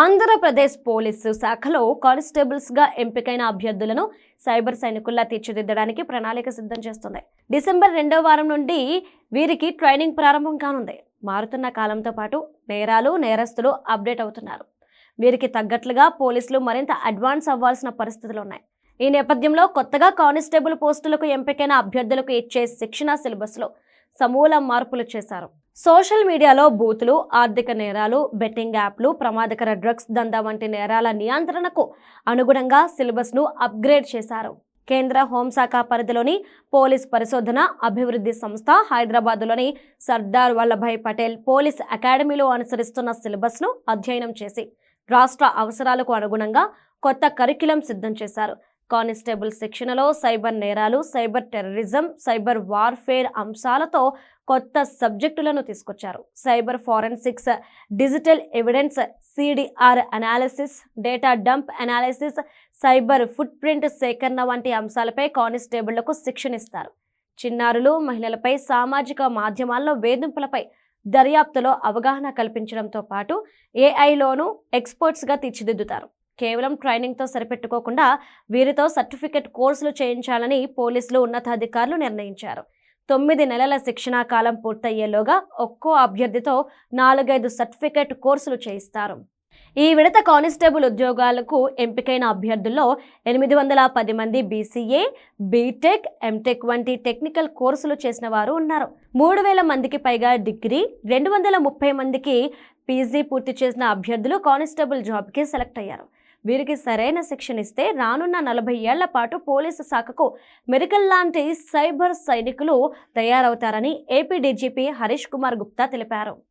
Andhra Pradesh police శాఖలో కానిస్టేబుల్స్గా ఎంపికైన అభ్యర్థులను సైబర్ సైనికుల్లా తీర్చిదిద్దడానికి ప్రణాళిక సిద్ధం చేస్తుంది. డిసెంబర్ రెండవ వారం నుండి వీరికి ట్రైనింగ్ ప్రారంభం కానుంది. మారుతున్న కాలంతో పాటు నేరాలు నేరస్తులు అప్డేట్ అవుతున్నారు. వీరికి తగ్గట్లుగా పోలీసులు మరింత అడ్వాన్స్ అవ్వాల్సిన పరిస్థితులు ఉన్నాయి. ఈ నేపథ్యంలో కొత్తగా కానిస్టేబుల్ పోస్టులకు ఎంపికైన అభ్యర్థులకు ఇచ్చే శిక్షణ సిలబస్లో సమూల మార్పులు చేశారు. సోషల్ మీడియాలో బూతులు ఆర్థిక నేరాలు బెట్టింగ్ యాప్లు ప్రమాదకర డ్రగ్స్ దందా వంటి నేరాల నియంత్రణకు అనుగుణంగా సిలబస్ను అప్గ్రేడ్ చేశారు. కేంద్ర హోంశాఖ పరిధిలోని పోలీస్ పరిశోధన అభివృద్ధి సంస్థ హైదరాబాద్లోని సర్దార్ వల్లభాయ్ పటేల్ పోలీస్ అకాడమీలో అనుసరిస్తున్న సిలబస్ను అధ్యయనం చేసి రాష్ట్ర అవసరాలకు అనుగుణంగా కొత్త కరిక్యులం సిద్ధం చేశారు. కానిస్టేబుల్ శిక్షణలో సైబర్ నేరాలు సైబర్ టెర్రరిజం సైబర్ వార్ఫేర్ అంశాలతో కొత్త సబ్జెక్టులను తీసుకొచ్చారు. Cyber forensics digital evidence CDR analysis data dump analysis cyber footprint సేకరణ వంటి అంశాలపై కానిస్టేబుళ్ళకు శిక్షణ ఇస్తారు చిన్నారులు మహిళలపై సామాజిక మాధ్యమాల్లో వేధింపులపై దర్యాప్తులో అవగాహన కల్పించడంతో పాటు ఏఐలోనూ ఎక్స్పర్ట్స్గా తీర్చిదిద్దుతారు. కేవలం ట్రైనింగ్తో సరిపెట్టుకోకుండా వీరితో సర్టిఫికెట్ కోర్సులు చేయించాలని పోలీసులు ఉన్నతాధికారులు నిర్ణయించారు. తొమ్మిది నెలల శిక్షణా కాలం పూర్తయ్యేలోగా ఒక్కో అభ్యర్థితో నాలుగైదు సర్టిఫికేట్ కోర్సులు చేయిస్తారు. ఈ విడత కానిస్టేబుల్ ఉద్యోగాలకు ఎంపికైన అభ్యర్థుల్లో ఎనిమిది వందల పది మంది BCA B Tech M Tech వంటి టెక్నికల్ కోర్సులు చేసిన వారు ఉన్నారు. మూడు వేల మందికి పైగా డిగ్రీ రెండు వందల ముప్పై మందికి పీజీ పూర్తి చేసిన అభ్యర్థులు కానిస్టేబుల్ జాబ్కి సెలెక్ట్ అయ్యారు. వీరికి సరైన శిక్షణ ఇస్తే రానున్న నలభై ఏళ్ళ పాటు పోలీసు శాఖకు మెరికల్ లాంటి సైబర్ సైనికులు తయారవుతారని ఏపీ డీజీపీ హరీష్ కుమార్ గుప్తా తెలిపారు.